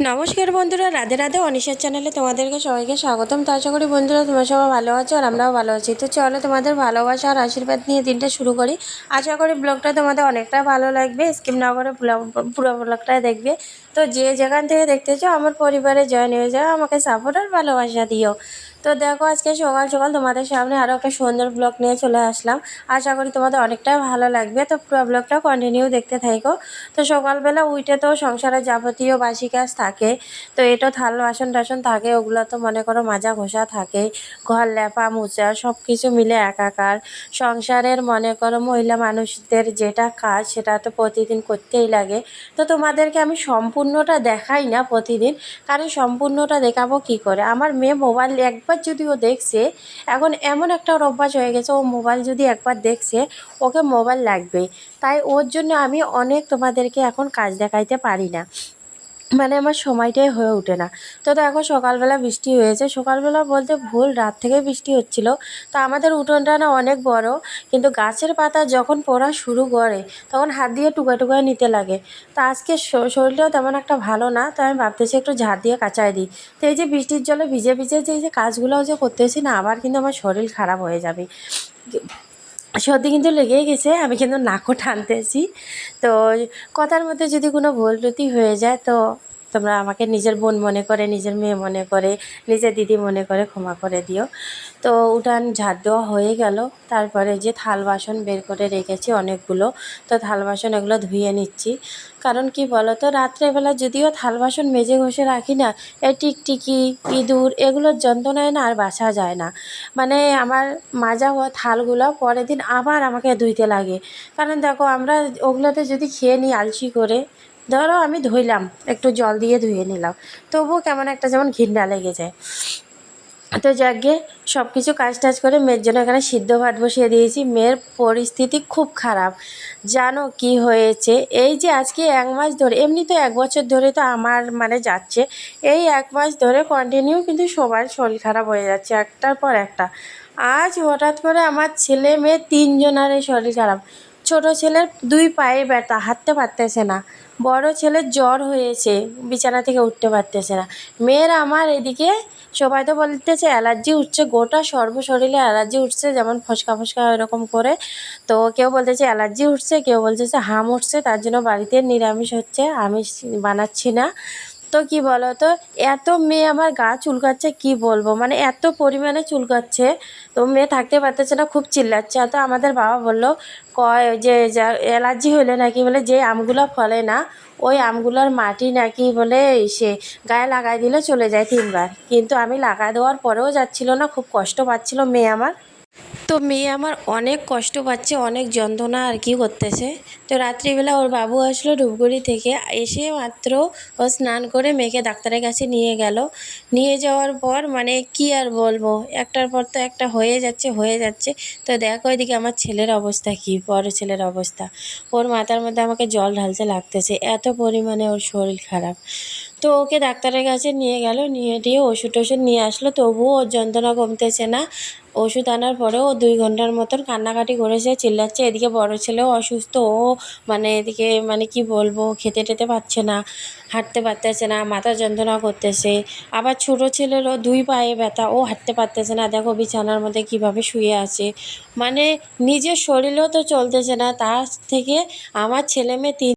নমস্কার বন্ধুরা, রাধে রাধে অনিশার চ্যানেলে তোমাদেরকে সবাইকে স্বাগতম। তো আশা করি বন্ধুরা তোমরা সবাই ভালো আছো আর আমরাও ভালো আছি। তো চলো তোমাদের ভালোবাসা আর আশীর্বাদ নিয়ে দিনটা শুরু করি। আশা করি ব্লগটা তোমাদের অনেকটা ভালো লাগবে। স্কিম না করে পুরো- ব্লগটা দেখবে। তো যে যেখান থেকে দেখতেছো আমার পরিবারে জয়েন হয়ে যাও, আমাকে সাপোর্ট আর ভালোবাসা দিও। তো দেখো, আজকে সকাল সকাল তোমাদের সামনে আরও একটা সুন্দর ব্লগ নিয়ে চলে আসলাম। আশা করি তোমাদের অনেকটাই ভালো লাগবে। তো পুরো ব্লগটা কন্টিনিউ দেখতে থাকো তো সকালবেলা উঠে তো সংসারের যাবতীয় বাসি কাজ থাকে। তো এটা থাল বাসন টাসন থাকে, ওগুলো তো মনে করো মাজা ঘষা থাকে। ঘর লেপা মোচা সব কিছু মিলে একাকার। সংসারের মনে করো মহিলা মানুষদের যেটা কাজ, সেটা তো প্রতিদিন করতেই লাগে। তো তোমাদেরকে আমি সম্পূর্ণটা দেখাই না প্রতিদিন। কারণ সম্পূর্ণটা দেখাবো কি করে? আমার মেয়ে মোবাইল একবার যদি ও দেখছে, এখন এমন একটা ওর অভ্যাস হয়ে গেছে, ও মোবাইল যদি একবার দেখছে, ওকে মোবাইল লাগবে। তাই ওর জন্য আমি অনেক তোমাদেরকে এখন কাজ দেখাইতে পারি না। মানে আমার সময়টাই হয়ে ওঠে না। তো দেখো সকালবেলা বৃষ্টি হয়েছে। সকালবেলা বলতে ভুল রাত থেকে বৃষ্টি হচ্ছিল। তো আমাদের উঠোনটা না অনেক বড়, কিন্তু গাছের পাতা যখন পড়া শুরু করে, তখন হাত দিয়ে টুকায় টুকায় নিতে লাগে। তো আজকে শরীরটাও তেমন একটা ভালো না তো আমি ভাবতেছি একটু ঝাড় দিয়ে কাচাই দিই। তো এই যে বৃষ্টির জলে ভিজে ভিজে যে এই যে কাজগুলো যে করতেছি না, আবার কিন্তু আমার শরীর খারাপ হয়ে যাবে। সর্দি কিন্তু লেগেই গেছে, আমি কিন্তু নাকও টানতেছি। তো কথার মধ্যে যদি কোনো ভুল ত্রুটি হয়ে যায়, তো তোমরা আমাকে নিজের বোন মনে করে, নিজের মেয়ে মনে করে, নিজের দিদি মনে করে ক্ষমা করে দিও। তো উঠান ঝাড় দেওয়া হয়ে গেল। তারপরে যে থাল বাসন বের করে রেখেছি অনেকগুলো। তো থাল বাসন এগুলো ধুয়ে নিচ্ছি। কারণ কি বলো তো রাত্রেবেলা যদিও থাল বাসন মেজে ঘষে রাখি না এই টিকটিকি, ইঁদুর এগুলোর যন্ত্রণায় না আর বাসা যায় না। মানে আমার মাজা হওয়া থালগুলো পরের দিন আবার আমাকে ধুইতে লাগে। কারণ দেখো আমরা ওগুলোতে যদি খেয়ে নিই আলসি করে ধরো আমি ধুইলাম, একটু জল দিয়ে ধুয়ে নিলাম। তবুও কেমন একটা যেমন ঘৃণা লেগে যায়। তো যাকে সব কিছু কাজ টাজ করে মেয়ের জন্য এখানে সিদ্ধ ভাত বসিয়ে দিয়েছি। মেয়ের পরিস্থিতি খুব খারাপ। জানো কি হয়েছে? এই যে আজকে এক মাস ধরে, এমনি তো এক বছর ধরে তো আমার মানে যাচ্ছে। এই এক মাস ধরে কন্টিনিউ কিন্তু সবার শরীর খারাপ হয়ে যাচ্ছে একটার পর একটা। আজ হঠাৎ করে আমার ছেলে মেয়ে তিনজনারই শরীর খারাপ। ছোট ছেলের দুই পায়ে ব্যথা, হাঁটতে পারতেছে না। বড় ছেলের জ্বর হয়েছে, বিছানা থেকে উঠতে পারতেছে না। মেয়ের আমার এদিকে সবাই তো বলতেছে, অ্যালার্জি উঠছে, গোটা সর্বশরীরে অ্যালার্জি উঠছে, যেমন ফসকা ফসকা এরকম করে। তো কেউ বলতেছে, অ্যালার্জি উঠছে। কেউ বলতেছে, হাম উঠছে। তার জন্য বাড়িতে নিরামিষ হচ্ছে, আমিষ বানাচ্ছি না। তো কি বলো তো এত মেয়ে আমার গা চুলকাচ্ছে, কি বলব? মানে এত পরিমাণে চুলকাচ্ছে, তো মেয়ে থাকতে পারতেছে না, খুব চিল্লাচ্ছে। তো আমাদের বাবা বলল, কয় যে অ্যালার্জি হলে নাকি? বলে, যে আমগুলো ফলে না, ওই আমগুলোর মাটি নাকি? বলে সে, গায়ে লাগাই দিলে চলে যায় তিনবার। কিন্তু আমি লাগাই দেওয়ার পরেও যাচ্ছিল না, খুব কষ্ট পাচ্ছিল মেয়ে আমার। তো মেয়ে আমার অনেক কষ্ট পাচ্ছে, অনেক যন্ত্রণা আর কি করতেছে। তো রাত্রিবেলা ওর বাবু আসলো ধূপগুড়ি থেকে, এসে মাত্র ও স্নান করে মেয়েকে ডাক্তারের কাছে নিয়ে গেল। নিয়ে যাওয়ার পর মানে কি আর বলব, একটার পর তো একটা হয়ে যাচ্ছে হয়ে যাচ্ছে। তো দেখো এদিকে আমার ছেলের অবস্থা কি, বড় ছেলের অবস্থা। ওর মাথার মধ্যে আমাকে জল ঢালতে লাগতেছে, এত পরিমাণে ওর শরীর খারাপ। তো ওকে ডাক্তারের কাছে নিয়ে গেল, নিয়ে দিয়ে ওষুধ টষুধ নিয়ে আসলো। তবুও ওর যন্ত্রণা কমতেছে না। ওষুধ আনার পরেও ও দুই ঘণ্টার মতন কান্নাকাটি করেছে চিল্লাচ্ছে। এদিকে বড় ছেলেও অসুস্থ, ও মানে এদিকে মানে কি বলব, খেতে টেতে পারছে না, হাঁটতে পারতেছে না, মাথা যন্ত্রণা করতেছে। আবার ছোটো ছেলেরও দুই পায়ে ব্যথা, ও হাঁটতে পারতেছে না। দেখো বিছানার মধ্যে কীভাবে শুয়ে আছে। মানে নিজের শরীরেও তো চলতেছে না। তার থেকে আমার ছেলে মেয়ে তিন